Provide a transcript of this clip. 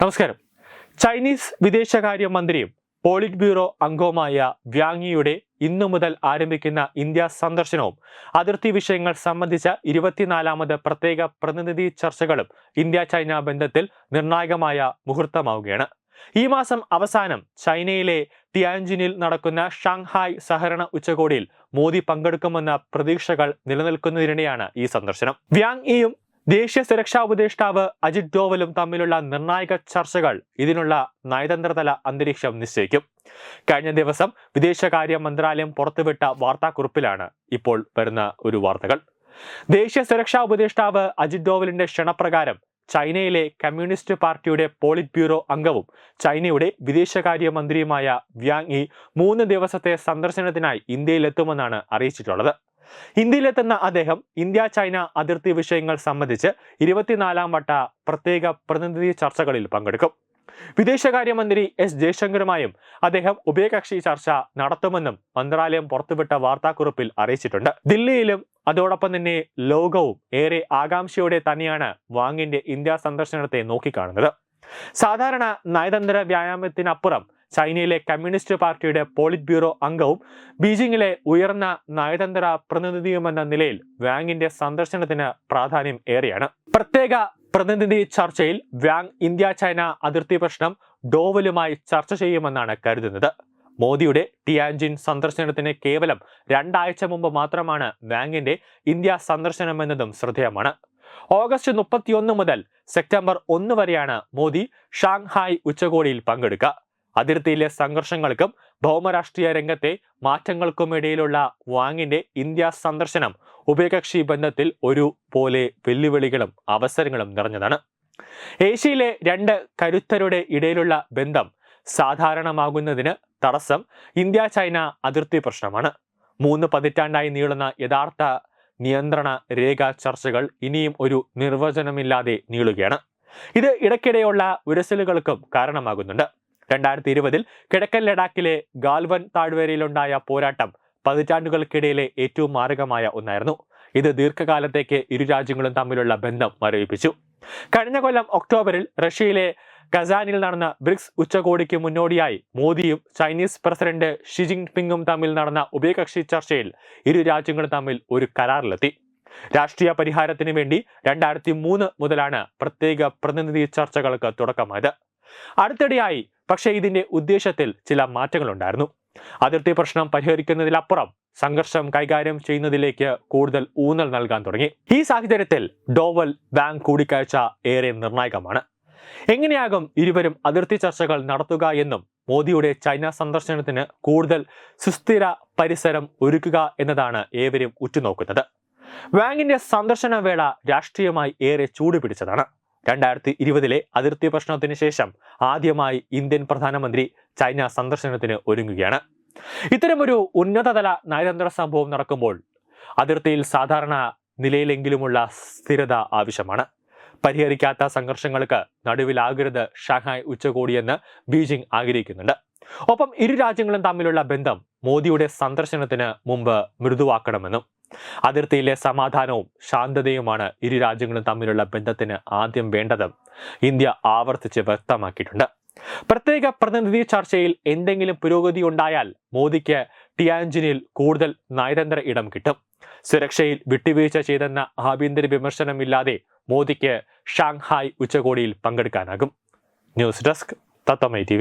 നമസ്കാരം. ചൈനീസ് വിദേശകാര്യ മന്ത്രിയും പോളിറ്റ് ബ്യൂറോ അംഗവുമായ വ്യാങ്ങിയുടെ ഇന്നു മുതൽ ആരംഭിക്കുന്ന ഇന്ത്യ സന്ദർശനവും അതിർത്തി വിഷയങ്ങൾ സംബന്ധിച്ച ഇരുപത്തിനാലാമത് പ്രത്യേക പ്രതിനിധി ചർച്ചകളും ഇന്ത്യ ചൈന ബന്ധത്തിൽ നിർണായകമായ മുഹൂർത്തമാവുകയാണ്. ഈ മാസം അവസാനം ചൈനയിലെ തിയാൻജിനിൽ നടക്കുന്ന ഷാങ്ഹായ് സഹകരണ ഉച്ചകോടിയിൽ മോദി പങ്കെടുക്കുമെന്ന പ്രതീക്ഷകൾ നിലനിൽക്കുന്നതിനിടെയാണ് ഈ സന്ദർശനം. വ്യാങ് ഇയും ദേശീയ സുരക്ഷാ ഉപദേഷ്ടാവ് അജിത് ഡോവലും തമ്മിലുള്ള നിർണായക ചർച്ചകൾ ഇതിനുള്ള നയതന്ത്രതല അന്തരീക്ഷം നിശ്ചയിക്കും. കഴിഞ്ഞ ദിവസം വിദേശകാര്യ മന്ത്രാലയം പുറത്തുവിട്ട വാർത്താക്കുറിപ്പിലാണ് ഇപ്പോൾ വരുന്ന ഒരു വാർത്തകൾ. ദേശീയ സുരക്ഷാ ഉപദേഷ്ടാവ് അജിത് ഡോവലിന്റെ ക്ഷണപ്രകാരം ചൈനയിലെ കമ്മ്യൂണിസ്റ്റ് പാർട്ടിയുടെ പോളിറ്റ് ബ്യൂറോ അംഗവും ചൈനയുടെ വിദേശകാര്യ മന്ത്രിയുമായ വ്യാങ് ഇ മൂന്ന് ദിവസത്തെ സന്ദർശനത്തിനായി ഇന്ത്യയിലെത്തുമെന്നാണ് അറിയിച്ചിട്ടുള്ളത്. ഇന്ത്യയിലെത്തുന്ന അദ്ദേഹം ഇന്ത്യ ചൈന അതിർത്തി വിഷയങ്ങൾ സംബന്ധിച്ച് ഇരുപത്തിനാലാം വട്ട പ്രത്യേക പ്രതിനിധി ചർച്ചകളിൽ പങ്കെടുക്കും. വിദേശകാര്യമന്ത്രി എസ് ജയശങ്കറുമായും അദ്ദേഹം ഉഭയകക്ഷി ചർച്ച നടത്തുമെന്നും മന്ത്രാലയം പുറത്തുവിട്ട വാർത്താക്കുറിപ്പിൽ അറിയിച്ചിട്ടുണ്ട്. ദില്ലിയിലും അതോടൊപ്പം തന്നെ ലോകവും ഏറെ ആകാംക്ഷയോടെ തന്നെയാണ് വാങ്ങിന്റെ ഇന്ത്യ സന്ദർശനത്തെ നോക്കിക്കാണുന്നത്. സാധാരണ നയതന്ത്ര വ്യായാമത്തിനപ്പുറം ചൈനയിലെ കമ്മ്യൂണിസ്റ്റ് പാർട്ടിയുടെ പോളിറ്റ് ബ്യൂറോ അംഗവും ബീജിംഗിലെ ഉയർന്ന നയതന്ത്ര പ്രതിനിധിയുമെന്ന നിലയിൽ വാങ്ങിന്റെ സന്ദർശനത്തിന് പ്രാധാന്യം ഏറെയാണ്. പ്രത്യേക പ്രതിനിധി ചർച്ചയിൽ വാങ് ഇന്ത്യ ചൈന അതിർത്തി പ്രശ്നം ഡോവലുമായി ചർച്ച ചെയ്യുമെന്നാണ് കരുതുന്നത്. മോദിയുടെ ടിയാൻജിൻ സന്ദർശനത്തിന് കേവലം രണ്ടാഴ്ച മുമ്പ് മാത്രമാണ് വാങ്ങിന്റെ ഇന്ത്യ സന്ദർശനം എന്നതും ശ്രദ്ധേയമാണ്. ഓഗസ്റ്റ് മുപ്പത്തിയൊന്ന് മുതൽ സെപ്റ്റംബർ ഒന്ന് വരെയാണ് മോദി ഷാങ്ഹായ് ഉച്ചകോടിയിൽ പങ്കെടുക്കുക. അതിർത്തിയിലെ സംഘർഷങ്ങൾക്കും ഭൗമരാഷ്ട്രീയ രംഗത്തെ മാറ്റങ്ങൾക്കും ഇടയിലുള്ള വാങ്ങിന്റെ ഇന്ത്യ സന്ദർശനം ഉഭയകക്ഷി ബന്ധത്തിൽ ഒരു പോലെ വെല്ലുവിളികളും അവസരങ്ങളും നിറഞ്ഞതാണ്. ഏഷ്യയിലെ രണ്ട് കരുത്തരുടെ ഇടയിലുള്ള ബന്ധം സാധാരണമാകുന്നതിന് തടസ്സം ഇന്ത്യ ചൈന അതിർത്തി പ്രശ്നമാണ്. മൂന്ന് പതിറ്റാണ്ടായി നീളുന്ന യഥാർത്ഥ നിയന്ത്രണ രേഖ ചർച്ചകൾ ഇനിയും ഒരു നിർവചനമില്ലാതെ നീളുകയാണ്. ഇത് ഇടയ്ക്കിടെയുള്ള ഉരസലുകൾക്കും കാരണമാകുന്നുണ്ട്. രണ്ടായിരത്തി ഇരുപതിൽ കിഴക്കൻ ലഡാക്കിലെ ഗാൽവൻ താഴ്വരയിലുണ്ടായ പോരാട്ടം പതിറ്റാണ്ടുകൾക്കിടയിലെ ഏറ്റവും മാരകമായ ഒന്നായിരുന്നു. ഇത് ദീർഘകാലത്തേക്ക് ഇരു രാജ്യങ്ങളും തമ്മിലുള്ള ബന്ധം മരവിപ്പിച്ചു. കഴിഞ്ഞ കൊല്ലം ഒക്ടോബറിൽ റഷ്യയിലെ കസാനിൽ നടന്ന ബ്രിക്സ് ഉച്ചകോടിക്ക് മുന്നോടിയായി മോദിയും ചൈനീസ് പ്രസിഡന്റ് ഷി ജിൻപിങ്ങും തമ്മിൽ നടന്ന ഉഭയകക്ഷി ചർച്ചയിൽ ഇരു രാജ്യങ്ങളും തമ്മിൽ ഒരു കരാറിലെത്തി. രാഷ്ട്രീയ പരിഹാരത്തിന് വേണ്ടി രണ്ടായിരത്തി മൂന്ന് മുതലാണ് പ്രത്യേക പ്രതിനിധി ചർച്ചകൾക്ക് തുടക്കമായത്. അടുത്തിടെയായി പക്ഷേ ഇതിന്റെ ഉദ്ദേശത്തിൽ ചില മാറ്റങ്ങളുണ്ടായിരുന്നു. അതിർത്തി പ്രശ്നം പരിഹരിക്കുന്നതിലപ്പുറം സംഘർഷം കൈകാര്യം ചെയ്യുന്നതിലേക്ക് കൂടുതൽ ഊന്നൽ നൽകാൻ തുടങ്ങി. ഈ സാഹചര്യത്തിൽ ഡോവൽ ബാങ്ക് കൂടിക്കാഴ്ച ഏറെ നിർണായകമാണ്. എങ്ങനെയാകും ഇരുവരും അതിർത്തി ചർച്ചകൾ നടത്തുക എന്നും മോദിയുടെ ചൈന സന്ദർശനത്തിന് കൂടുതൽ സുസ്ഥിര പരിസരം ഒരുക്കുക എന്നതാണ് ഏവരും ഉറ്റുനോക്കുന്നത്. വാങ്ങിന്റെ സന്ദർശന വേള രാഷ്ട്രീയമായി ഏറെ ചൂടുപിടിച്ചതാണ്. രണ്ടായിരത്തി ഇരുപതിലെ അതിർത്തി പ്രശ്നത്തിന് ശേഷം ആദ്യമായി ഇന്ത്യൻ പ്രധാനമന്ത്രി ചൈന സന്ദർശനത്തിന് ഒരുങ്ങുകയാണ്. ഇത്തരമൊരു ഉന്നതതല നയതന്ത്ര സംഭവം നടക്കുമ്പോൾ അതിർത്തിയിൽ സാധാരണ നിലയിലെങ്കിലുമുള്ള സ്ഥിരത ആവശ്യമാണ്. പരിഹരിക്കാത്ത സംഘർഷങ്ങൾക്ക് നടുവിലാകരുത് ഷാങ്ഹായ് ഉച്ചകോടിയെന്ന് ബീജിംഗ് ആഗ്രഹിക്കുന്നുണ്ട്. ഒപ്പം ഇരു രാജ്യങ്ങളും തമ്മിലുള്ള ബന്ധം മോദിയുടെ സന്ദർശനത്തിന് മുമ്പ് മൃദുവാക്കണമെന്നും അതിർത്തിയിലെ സമാധാനവും ശാന്തതയുമാണ് ഇരു രാജ്യങ്ങളും തമ്മിലുള്ള ബന്ധത്തിന് ആദ്യം വേണ്ടത്. ഇന്ത്യ ആവർത്തിച്ച് വ്യക്തമാക്കിയിട്ടുണ്ട്. പ്രത്യേക പ്രതിനിധി ചർച്ചയിൽ എന്തെങ്കിലും പുരോഗതി ഉണ്ടായാൽ മോദിക്ക് ടിയാൻജിനിൽ കൂടുതൽ നയതന്ത്ര ഇടം കിട്ടും. സുരക്ഷയിൽ വിട്ടുവീഴ്ച ചെയ്തെന്ന ആഭ്യന്തര വിമർശനമില്ലാതെ മോദിക്ക് ഷാങ്ഹായ് ഉച്ചകോടിയിൽ പങ്കെടുക്കാനാകും. ന്യൂസ് ഡെസ്ക് തത്തമൈ ടി